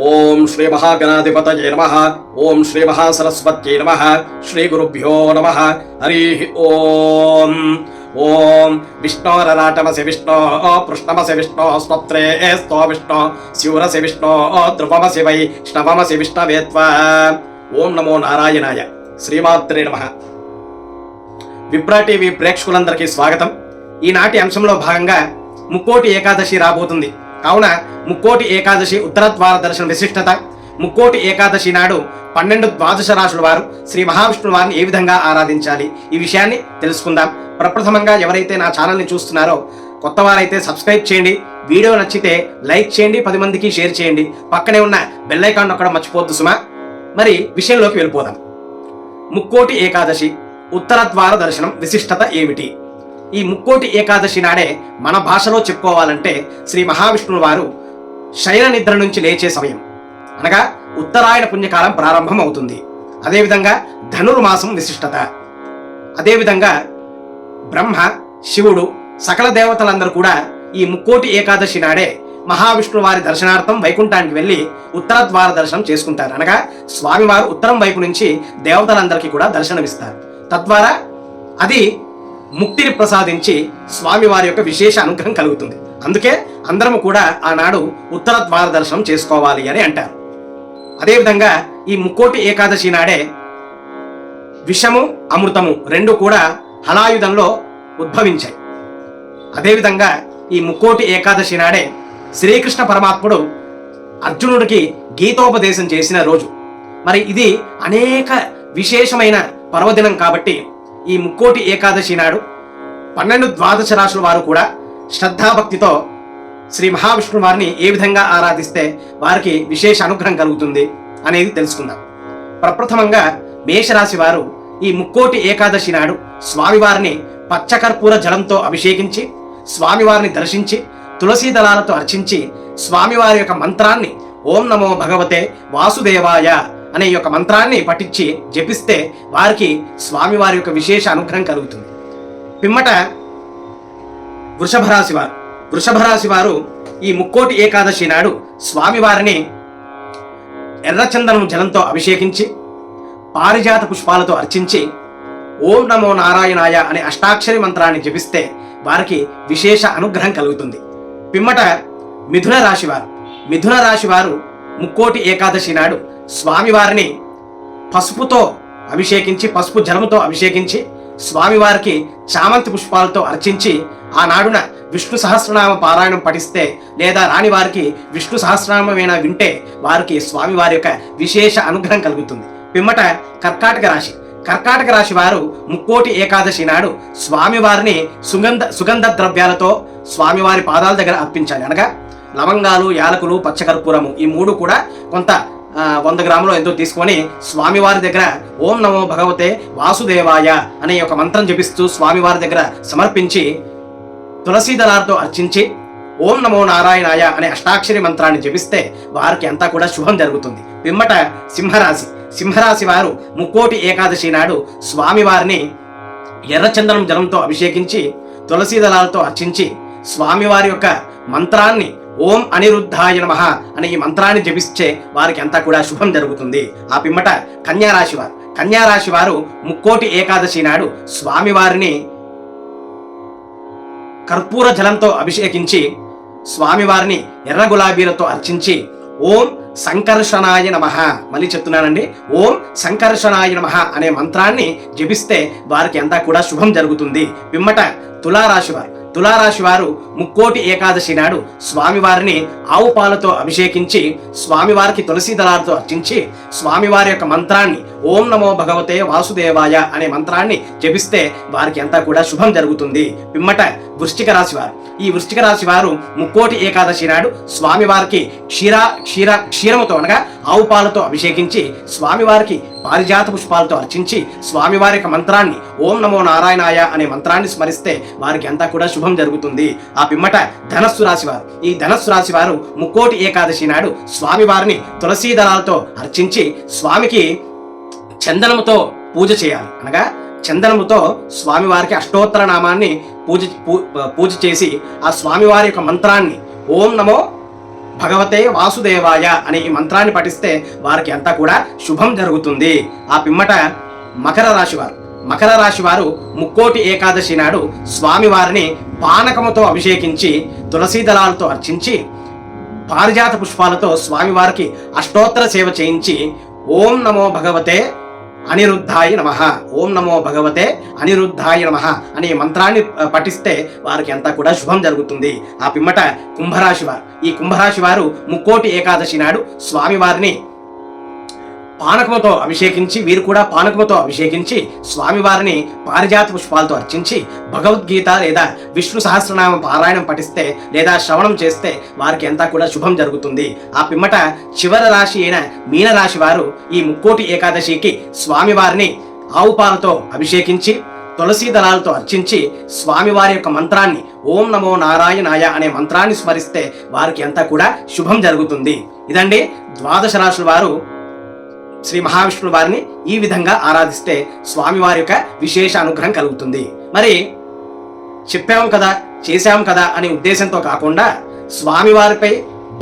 ఓం శ్రీ మహాగణాధిపతయే నమ. ఓం శ్రీ మహాసరస్వత్యై నమ. శ్రీ గురుభ్యో నమ. హరి ఓం. ఓం విష్ణోరరాటమసి విష్ణో పృష్ణమసి విష్ణో స్వత్రే sto విష్ణో శివరసి విష్ణో ధ్రువమసి వై ష్ణవమసి విష్ణవేత్వ. ఓం నమో నారాయణాయ. శ్రీమాత్రే నమ. విప్రా టీవీ ప్రేక్షకులందరికీ స్వాగతం. ఈనాటి అంశంలో భాగంగా ముక్కోటి ఏకాదశి రాబోతుంది. కావున ముక్కోటి ఏకాదశి ఉత్తరద్వార దర్శన విశిష్టత. ముక్కోటి ఏకాదశి నాడు పన్నెండు ద్వాదశ రాశుల వారు శ్రీ మహావిష్ణువు వారిని ఏ విధంగా ఆరాధించాలి? ఈ విషయాన్ని తెలుసుకుందాం. ప్రప్రథమంగా ఎవరైతే నా ఛానల్ని చూస్తున్నారో కొత్త వారైతే సబ్స్క్రైబ్ చేయండి. వీడియో నచ్చితే లైక్ చేయండి పది మందికి షేర్ చేయండి. పక్కనే ఉన్న బెల్ ఐకాన్ నొక్కడం మర్చిపోద్దు సుమా. మరి విషయంలోకి వెళ్ళిపోదాం. ముక్కోటి ఏకాదశి ఉత్తర ద్వార దర్శనం విశిష్టత ఏమిటి? ఈ ముక్కోటి ఏకాదశి నాడే మన భాషలో చెప్పుకోవాలంటే శ్రీ మహావిష్ణువు వారు శయన నిద్ర నుంచి లేచే సమయం. అనగా ఉత్తరాయణ పుణ్యకాలం ప్రారంభం అవుతుంది అదేవిధంగా ధనుర్మాసం విశిష్టత. అదేవిధంగా బ్రహ్మ శివుడు సకల దేవతలందరూ కూడా ఈ ముక్కోటి ఏకాదశి నాడే మహావిష్ణువు వారి దర్శనార్థం వైకుంఠానికి వెళ్ళి ఉత్తర ద్వార దర్శనం చేసుకుంటారు. అనగా స్వామివారు ఉత్తరం వైపు నుంచి దేవతలందరికీ కూడా దర్శనమిస్తారు. తద్వారా అది ముక్తిని ప్రసాదించి స్వామివారి యొక్క విశేష అనుగ్రహం కలుగుతుంది. అందుకే అందరము కూడా ఆనాడు ఉత్తర ద్వార దర్శనం చేసుకోవాలి అని అంటారు. అదేవిధంగా ఈ ముక్కోటి ఏకాదశి నాడే విషము అమృతము రెండు కూడా హలాయుధంలో ఉద్భవించాయి. అదేవిధంగా ఈ ముక్కోటి ఏకాదశి నాడే శ్రీకృష్ణ పరమాత్ముడు అర్జునుడికి గీతోపదేశం చేసిన రోజు. మరి ఇది అనేక విశేషమైన పర్వదినం కాబట్టి ఈ ముక్కోటి ఏకాదశి నాడు పన్నెండు ద్వాదశ రాశుల వారు కూడా శ్రద్ధాభక్తితో శ్రీ మహావిష్ణు వారిని ఏ విధంగా ఆరాధిస్తే వారికి విశేష అనుగ్రహం కలుగుతుంది అనేది తెలుసుకుందాం. ప్రప్రథమంగా మేషరాశి వారు ఈ ముక్కోటి ఏకాదశి నాడు స్వామివారిని పచ్చకర్పూర జలంతో అభిషేకించి స్వామివారిని దర్శించి తులసీ దళాలతో అర్చించి స్వామివారి యొక్క మంత్రాన్ని ఓం నమో భగవతే వాసుదేవాయ అనే యొక్క మంత్రాన్ని పఠించి జపిస్తే వారికి స్వామివారి యొక్క విశేష అనుగ్రహం కలుగుతుంది. పిమ్మట వృషభ రాశి వారు వృషభ రాశి వారు ఈ ముక్కోటి ఏకాదశి నాడు స్వామివారిని ఎర్రచందనం జలంతో అభిషేకించి పారిజాత పుష్పాలతో అర్చించి ఓం నమో నారాయణాయ అనే అష్టాక్షరి మంత్రాన్ని జపిస్తే వారికి విశేష అనుగ్రహం కలుగుతుంది. పిమ్మట మిథున రాశివారు మిథున రాశివారు ముక్కోటి ఏకాదశి నాడు స్వామివారిని పసుపుతో అభిషేకించి పసుపు జలముతో అభిషేకించి స్వామివారికి చామంతి పుష్పాలతో అర్చించి ఆనాడున విష్ణు సహస్రనామ పారాయణం పఠిస్తే లేదా రాని వారికి విష్ణు సహస్రనామమైనా వింటే వారికి స్వామివారి యొక్క విశేష అనుగ్రహం కలుగుతుంది. పిమ్మట కర్కాటక రాశి. కర్కాటక రాశి వారు ముక్కోటి ఏకాదశి నాడు స్వామివారిని సుగంధ సుగంధ ద్రవ్యాలతో స్వామివారి పాదాల దగ్గర అర్పించాలి. అనగా లవంగాలు యాలకులు పచ్చకర్పూరము ఈ మూడు కూడా కొంత వంద గ్రాములు ఎంతో తీసుకొని స్వామివారి దగ్గర ఓం నమో భగవతే వాసుదేవాయ అనే ఒక మంత్రం జపిస్తూ స్వామివారి దగ్గర సమర్పించి తులసీదళాలతో అర్చించి ఓం నమో నారాయణాయ అనే అష్టాక్షరి మంత్రాన్ని జపిస్తే వారికి అంతా కూడా శుభం జరుగుతుంది. పిమ్మట సింహరాశి. సింహరాశి వారు ముక్కోటి ఏకాదశి నాడు స్వామివారిని ఎర్రచందనం జలంతో అభిషేకించి తులసీ దళాలతో అర్చించి స్వామివారి యొక్క మంత్రాన్ని ఓం అనిరుద్ధాయ నమ అనే ఈ మంత్రాన్ని జపిస్తే వారికి అంతా కూడా శుభం జరుగుతుంది. ఆ పిమ్మట కన్యారాశి వారు కన్యారాశి వారు ముక్కోటి ఏకాదశి నాడు స్వామివారిని కర్పూర జలంతో అభిషేకించి స్వామివారిని ఎర్ర గులాబీలతో అర్చించి ఓం సంకర్షణాయ నమ మళ్ళీ చెప్తున్నానండి. ఓం సంకర్షణాయ నమ అనే మంత్రాన్ని జపిస్తే వారికి అంతా కూడా శుభం జరుగుతుంది. పిమ్మట తులారాశి వారు తులారాశి వారు ముక్కోటి ఏకాదశి నాడు స్వామివారిని ఆవు పాలతో అభిషేకించి స్వామివారికి తులసి దళాలతో అర్చించి స్వామివారి యొక్క మంత్రాన్ని ఓం నమో భగవతే వాసుదేవాయ అనే మంత్రాన్ని జపిస్తే వారికి అంతా కూడా శుభం జరుగుతుంది. పిమ్మట వృశ్చిక రాశి వారు. ఈ వృశ్చిక రాశి వారు ముక్కోటి ఏకాదశి నాడు స్వామివారికి క్షీర క్షీర క్షీరముతో అనగా ఆవు పాలతో అభిషేకించి స్వామివారికి పారిజాత పుష్పాలతో అర్చించి స్వామివారి యొక్క మంత్రాన్ని ఓం నమో నారాయణాయ అనే మంత్రాన్ని స్మరిస్తే వారికి అంతా కూడా శుభం జరుగుతుంది. ఆ పిమ్మట ధనస్సు రాశి వారు. ఈ ధనస్సు రాశి వారు ముక్కోటి ఏకాదశి నాడు స్వామివారిని తులసీ దళాలతో అర్చించి స్వామికి చందనముతో పూజ చేయాలి. అనగా చందనముతో స్వామివారికి అష్టోత్తర నామాన్ని పూజ పూ- పూజ చేసి ఆ స్వామివారి యొక్క మంత్రాన్ని ఓం నమో భగవతే వాసుదేవాయ అనే ఈ మంత్రాన్ని పఠిస్తే వారికి అంతా కూడా శుభం జరుగుతుంది. ఆ పిమ్మట మకర రాశివారు మకర రాశి వారు ముక్కోటి ఏకాదశి నాడు స్వామివారిని పానకముతో అభిషేకించి తులసీ దళాలతో అర్చించి పారిజాత పుష్పాలతో స్వామివారికి అష్టోత్తర సేవ చేయించి ఓం నమో భగవతే అనిరుద్ధాయ నమ. ఓం నమో భగవతే అనిరుద్ధాయ నమ అనే మంత్రాన్ని పఠిస్తే వారికి అంతా కూడా శుభం జరుగుతుంది. ఆ పిమ్మట కుంభరాశి వారు ఈ కుంభరాశి వారు ముక్కోటి ఏకాదశి నాడు స్వామివారిని పానకముతో అభిషేకించి వీరు కూడా పానకముతో అభిషేకించి స్వామివారిని పారిజాత పుష్పాలతో అర్చించి భగవద్గీత లేదా విష్ణు సహస్రనామ పారాయణం పఠిస్తే లేదా శ్రవణం చేస్తే వారికి అంతా కూడా శుభం జరుగుతుంది. ఆ పిమ్మట చివరి రాశి అయిన మీనరాశి వారు ఈ ముక్కోటి ఏకాదశికి స్వామివారిని ఆవు పాలతో అభిషేకించి తులసీ దళాలతో అర్చించి స్వామివారి యొక్క మంత్రాన్ని ఓం నమో నారాయణాయ అనే మంత్రాన్ని స్మరిస్తే వారికి అంతా కూడా శుభం జరుగుతుంది. ఇదండి ద్వాదశ రాశుల వారు శ్రీ మహావిష్ణువు వారిని ఈ విధంగా ఆరాధిస్తే స్వామివారి యొక్క విశేష అనుగ్రహం కలుగుతుంది. మరి చెప్పాం కదా చేశాం కదా అనే ఉద్దేశంతో కాకుండా స్వామివారిపై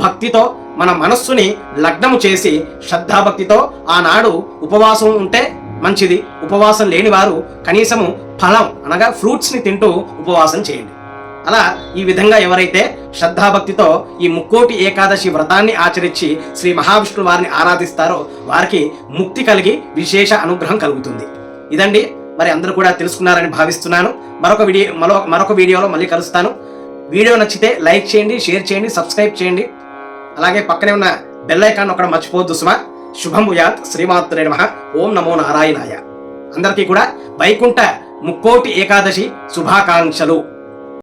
భక్తితో మన మనస్సుని లగ్నము చేసి శ్రద్ధాభక్తితో ఆనాడు ఉపవాసం ఉంటే మంచిది. ఉపవాసం లేని వారు కనీసము ఫలం అనగా ఫ్రూట్స్ని తింటూ ఉపవాసం చేయండి. అలా ఈ విధంగా ఎవరైతే శ్రద్ధాభక్తితో ఈ ముక్కోటి ఏకాదశి వ్రతాన్ని ఆచరించి శ్రీ మహావిష్ణు వారిని ఆరాధిస్తారో వారికి ముక్తి కలిగి విశేష అనుగ్రహం కలుగుతుంది. ఇదండి. మరి అందరూ కూడా తెలుసుకున్నారని భావిస్తున్నాను. మరొక వీడియో మరో మరొక వీడియోలో మళ్ళీ కలుస్తాను. వీడియో నచ్చితే లైక్ చేయండి షేర్ చేయండి సబ్స్క్రైబ్ చేయండి. అలాగే పక్కనే ఉన్న బెల్ ఐకాన్ ఒకటి మర్చిపోవద్దు సుమా. శుభం భూయాత్ శ్రీమాత్రే నమ. ఓం నమో నారాయణాయ. అందరికీ కూడా వైకుంఠ ముక్కోటి ఏకాదశి శుభాకాంక్షలు.